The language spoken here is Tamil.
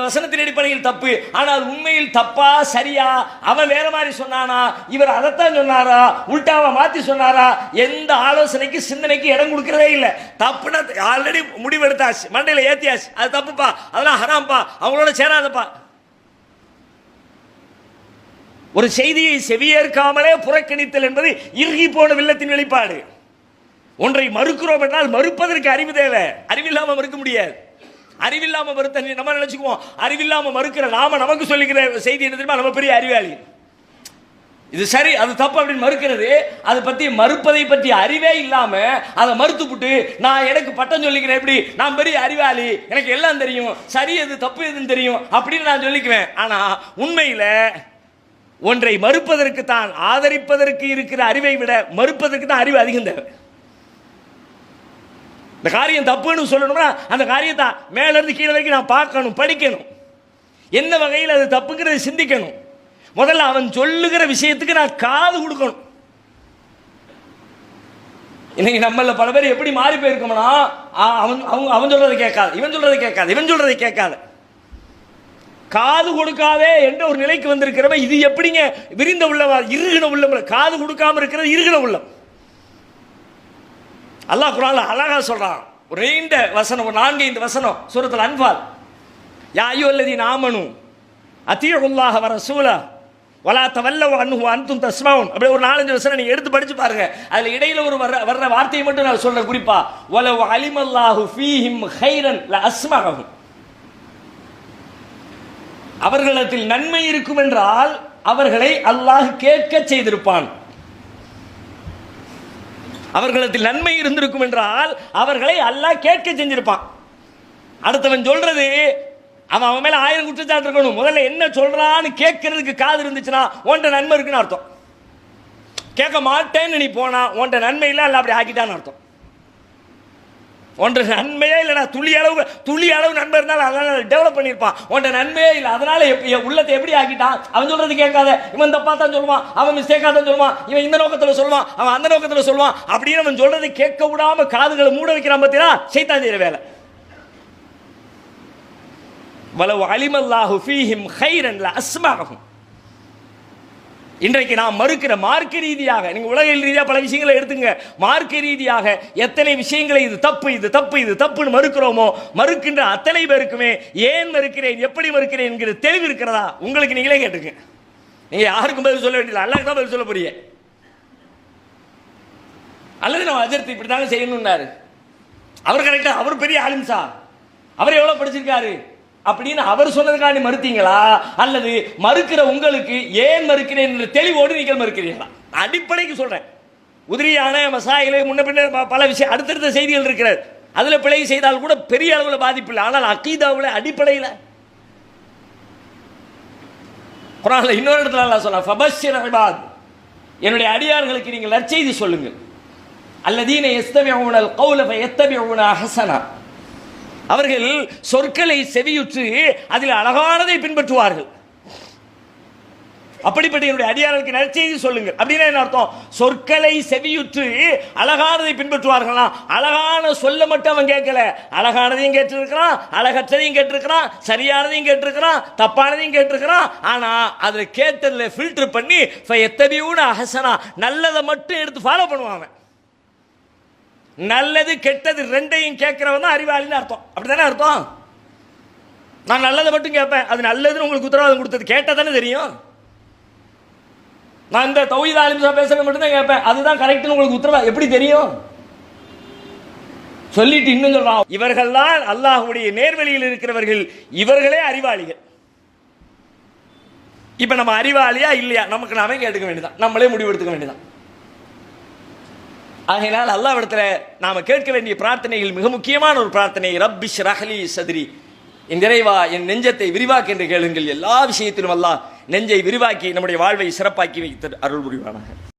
அந்த வசனத்தின் அடிப்படையில் தப்பு. ஆனால் உண்மையில் தப்பா சரியா அவன் வேற மாதிரி சொன்னானா? இவர் அதைத்தான் சொன்னாரா? உல்டாவை மாற்றி சொன்னாரா? எந்த ஆலோசனைக்கு சிந்தனைக்கு இடம் கொடுக்கறதே இல்லை. தப்புனா ஆல்ரெடி முடிவெடுத்தாச்சு. மண்டையில் ஏற்றியாச்சு அது தப்புப்பா. அதெல்லாம் ஹராம்ப்பா. அவங்களோட சேராதப்பா. ஒரு செய்தியை செவியேற்காமலே புறக்கணித்தல் என்பது இறுகி போன வில்லத்தின் வெளிப்பாடு. ஒன்றை மறுக்கிறோம் என்றால் மறுப்பதற்கு அறிவு தேவை. அறிவில்லாமல் மறுக்க முடியாது. அறிவில்லாம மறுத்த நம்ம நினைச்சுக்குவோம். அறிவில்லாம மறுக்கிற நாம நமக்கு சொல்லிக்கிற செய்தி என்ன தெரியுமா? நம்ம பெரிய அறிவாளி. இது சரி அது தப்பு அப்படின்னு மறுக்கிறது. அதை பற்றி மறுப்பதை பற்றி அறிவே இல்லாமல் அதை மறுத்துப்புட்டு நான் எனக்கு பட்டம் சொல்லிக்கிறேன் எப்படி? நான் பெரிய அறிவாளி. எனக்கு எல்லாம் தெரியும். சரி எது தப்பு எதுன்னு தெரியும் அப்படின்னு நான் சொல்லிக்குவேன். ஆனால் உண்மையில் ஒன்றை மறுப்பதற்கு தான் ஆதரிப்பதற்கு இருக்கிற அறிவை விட மறுப்பதற்கு தான் அறிவு அதிகம் தேவை. இந்த காரியம் தப்புன்னு சொல்லணும்னா அந்த காரியத்தை மேலேருந்து கீழே வரைக்கும் நான் பார்க்கணும் படிக்கணும். என்ன வகையில் அது தப்புங்கிறத சிந்திக்கணும். முதல்ல அவன் சொல்லுகிற விஷயத்துக்கு நான் காது கொடுக்கணும். இன்னைக்கு நம்மள பல பேர் எப்படி மாறி போயிருக்கோம்னா அவன் அவங்க அவன் சொல்றதை கேட்காது இவன் சொல்றதை கேட்காது இவன் சொல்றதை கேட்காது. காது கொடுக்காதே என்ற ஒரு நிலைக்கு வந்திருக்கிறவன் இது எப்படிங்க விரிந்த உள்ளவா இருகின உள்ளம் காது கொடுக்காம இருக்கிறது இருகின உள்ளம். அல்லாஹ் குரான் அழகாக சொல்கிறான் ஒரு நீண்ட வசனம் ஒரு நான்கு ஐந்து வசனம் சூரத்தில் அன்பால் யா ஐயோ அல்லதி நாமனு அத்தியுல்லாஹ வர சூலா வலா தவல்ல அன்ஹு அன்தும் தஸ்மாவும் அப்படியே ஒரு நாலஞ்சு வசனம் நீங்கள் எடுத்து படித்து பாருங்க. அதில் இடையில ஒரு வர்ற வர்ற வார்த்தையை மட்டும் நான் சொல்கிறேன் குறிப்பா. வலவ் அலிமல்லாஹு ஃபீஹிம் ஹைரன் ல அஸ்மஹும் அவர்களிடத்தில் நன்மை இருக்கும் என்றால் அவர்களை அல்லாஹ் கேட்க செய்திருப்பான். அவர்களிடத்தில் நன்மை இருந்திருக்கும் என்றால் அவர்களை அல்லாஹ் கேட்க செஞ்சிருப்பான். அடுத்தவன் சொல்றது அவன் அவன் மேல ஆயிரம் குற்றச்சாட்டு இருக்கணும். முதல்ல என்ன சொல்றான்னு கேட்கறதுக்கு காது இருந்துச்சுன்னா உன்ட்ட நன்மை இருக்குன்னு அர்த்தம். கேட்க மாட்டேன்னு நீ போனா உன்ட்ட நன்மை இல்லை அல்ல அப்படி ஆக்கிட்டான்னு அர்த்தம். ஒன்ற நன்மையே இல்லைடா துளி அளவு துளி அளவு நண்பர் இருந்தாலும் அதனால டெவலப் பண்ணியிருப்பான். உன்ட்ட நன்மையே இல்லை அதனால எப்~ என் உள்ளத்தை எப்படி ஆக்கிட்டான்? அவன் சொல்றது கேட்காத. இவன் தப்பா தான் சொல்லுவான் அவன் மிஸ்டேக்காக தான் சொல்லுவான் இவன் இந்த நோக்கத்தில் சொல்லுவான் அவன் அந்த நோக்கத்தில் சொல்லுவான் அப்படின்னு அவன் சொல்றது கேட்க விடாம காதுகளை மூட வைக்கிறான் பார்த்தீங்களா சைத்தான் செய்யற வேலை. வலவு அலிமல்லாஹு ஃபீஹிம் ஹைரன்ல அஸ்மாகும் இன்றைக்கு நாம் மறுக்கிற மார்க்க ரீதியாக நீங்கள் உலகில் ரீதியாக பல விஷயங்களை எடுத்துங்க. மார்க்க ரீதியாக எத்தனை விஷயங்களை இது தப்பு இது தப்பு இது தப்புன்னு மறுக்கிறோமோ மறுக்கின்ற அத்தனை பேருக்குமே ஏன் மறுக்கிறேன் எப்படி மறுக்கிறேன் என்கிற தெளிவு இருக்கிறதா? உங்களுக்கு நீங்களே கேட்டுங்க நீங்கள் யாருக்கும் பதில் சொல்ல வேண்டியது அல்லாஹ் தான் பதில் சொல்ல போறீங்க. அல்லது நம்ம அஜர்த்து இப்படி தாங்க செய்யணும்னாரு. அவர் கரெக்டாக அவர் பெரிய ஆலிம் சார் அவர் எவ்வளோ படிச்சிருக்காரு? அப்படின்னு அவர் சொன்னதுக்காண்டி மறுத்தீங்களா? அல்லது மறுக்கிற உங்களுக்கு ஏன் மறுக்கிறேன் என்று தெளிவோடு நீங்கள் மறுக்கிறீர்களா? அடிப்படைக்கு சொல்றேன். உதிரியான மசாயிலே முன்ன பின்ன ப- பல விஷயம் அடுத்தடுத்த செய்திகள் இருக்கிறது. அதில் பிழை செய்தால் கூட பெரிய அளவில் பாதிப்பு இல்லை. ஆனால் அக்கீதாவில் அடிப்படையில். குரானில் இன்னொரு இடத்துல அல்லாஹ் சொல்ல ஃபபஷ்ஷிர் அபாத் என்னுடைய அடியார்களுக்கு நீங்கள் நற்செய்தி சொல்லுங்கள். அல்லதீன எஸ்தமிஉன அல் எத்தமி ஃபயத்தபிஉன ஹசனா. அவர்கள் சொற்களை செவியுற்று அதில் அழகானதை பின்பற்றுவார்கள். அப்படிப்பட்ட என்னுடைய அடியார்களுக்கு நற்செய்தி சொல்லுங்கள். அப்படின்னா என்ன அர்த்தம்? சொற்களை செவியுற்று அழகானதை பின்பற்றுவார்களா அழகான சொல்ல மட்டும் அவன் கேட்கல. அழகானதையும் கேட்டிருக்கிறான் அழகற்றதையும் கேட்டிருக்கிறான் சரியானதையும் கேட்டிருக்கிறான் தப்பானதையும் கேட்டிருக்கிறான். ஆனால் அதில் கேட்டதில் ஃபில்டர் பண்ணி எத்தபியூன அகசனா நல்லதை மட்டும் எடுத்து ஃபாலோ பண்ணுவான் அவன். நல்லது கெட்டது ரெண்டையும் கேட்கிறவன் தான் அறிவாளின்னு அர்த்தம். அப்படிதானே அர்த்தம்? நான் நல்லதை மட்டும் கேட்பேன். அது நல்லதுன்னு உங்களுக்கு உத்தரவாதம் கொடுத்தது. கேட்டால் தானே தெரியும்? நான் இந்த தௌஹீத் ஆலிம்சா பேசுறது மட்டும் தான் கேட்பேன். அதுதான் கரெக்ட்னு உங்களுக்கு உத்தரவாதம் எப்படி தெரியும்? சொல்லிட்டு இன்னும் சொல்றான். இவர்கள் தான் அல்லாஹுடைய நேர்வழியில் இருக்கிறவர்கள். இவர்களே அறிவாளிகள். இப்ப நம்ம அறிவாளியா இல்லையா? நமக்கு நாமே கேட்டுக்க வேண்டியதான் நம்மளே முடிவெடுத்துக்க வேண்டியதான் ஆகையினால் அல்லாவிடத்தில் நாம கேட்க வேண்டிய பிரார்த்தனைகள் மிக முக்கியமான ஒரு பிரார்த்தனை ரப்பிஷ் ரஹலி சதுரி. என் இறைவா என் நெஞ்சத்தை விரிவாக்கு என்று கேளுங்கள். எல்லா விஷயத்திலும் அல்லாஹ் நெஞ்சை விரிவாக்கி நம்முடைய வாழ்வை சிறப்பாக்கி வைத்து அருள் புரிவானாக.